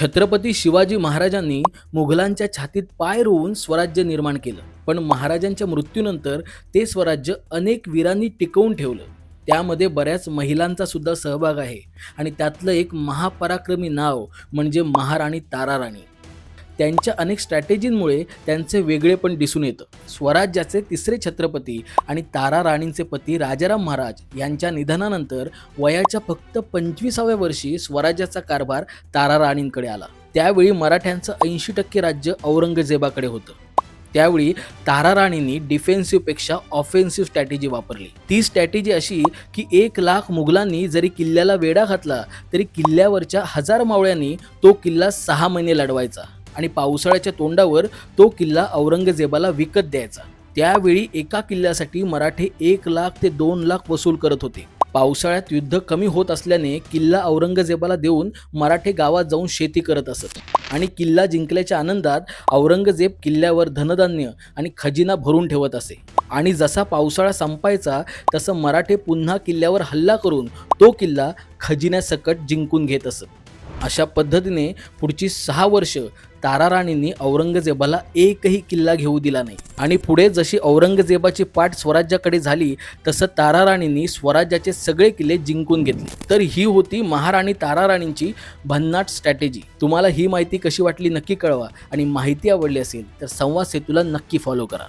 छत्रपती शिवाजी महाराजांनी मुघलांच्या छातीत पाय रोवून स्वराज्य निर्माण केलं. पण महाराजांच्या मृत्यूनंतर ते स्वराज्य अनेक वीरांनी टिकवून ठेवलं. त्यामध्ये बऱ्याच महिलांचा सुद्धा सहभाग आहे. आणि त्यातलं एक महापराक्रमी नाव म्हणजे महाराणी ताराराणी. त्यांच्या अनेक स्ट्रॅटेजींमुळे त्यांचे वेगळे पण दिसून येतं. स्वराज्याचे तिसरे छत्रपती आणि तारा राणींचे पती राजाराम महाराज यांच्या निधनानंतर वयाच्या फक्त पंचवीसाव्या वर्षी स्वराज्याचा कारभार तारा राणींकडे आला. त्यावेळी मराठ्यांचं ऐंशी टक्के राज्य औरंगजेबाकडे होतं. त्यावेळी तारा राणींनी डिफेन्सिव्हपेक्षा ऑफेन्सिव्ह स्ट्रॅटेजी वापरली. ती स्ट्रॅटेजी अशी की एक लाख मुघलांनी जरी किल्ल्याला वेढा घातला तरी किल्ल्यावरच्या हजार मावळ्यांनी तो किल्ला सहा महिने लढवायचा. आणि पावसाळ्याच्या तोंडावर तो किल्ला औरंगजेबाला विकत द्यायचा. त्यावेळी एका किल्ल्यासाठी मराठे एक लाख ते दोन लाख वसूल करत होते. पावसाळ्यात युद्ध कमी होत असल्याने किल्ला औरंगजेबाला देऊन मराठे गावात जाऊन शेती करत असत. आणि किल्ला जिंकल्याच्या आनंदात औरंगजेब किल्ल्यावर धनधान्य आणि खजिना भरून ठेवत असे. आणि जसा पावसाळा संपायचा तसं मराठे पुन्हा किल्ल्यावर हल्ला करून तो किल्ला खजिन्यासकट जिंकून घेत असत. अशा पद्धतीने पुढची सहा वर्ष तारा राणींनी औरंगजेबाला एकही किल्ला घेऊ दिला नाही. आणि पुढे जशी औरंगजेबाची पाठ स्वराज्याकडे झाली तसं तारा राणींनी स्वराज्याचे सगळे किल्ले जिंकून घेतले. तर ही होती महाराणी तारा राणींची भन्नाट स्ट्रॅटेजी तुम्हाला ही माहिती कशी वाटली नक्की कळवा. आणि माहिती आवडली असेल तर संवाद सेतूला नक्की फॉलो करा.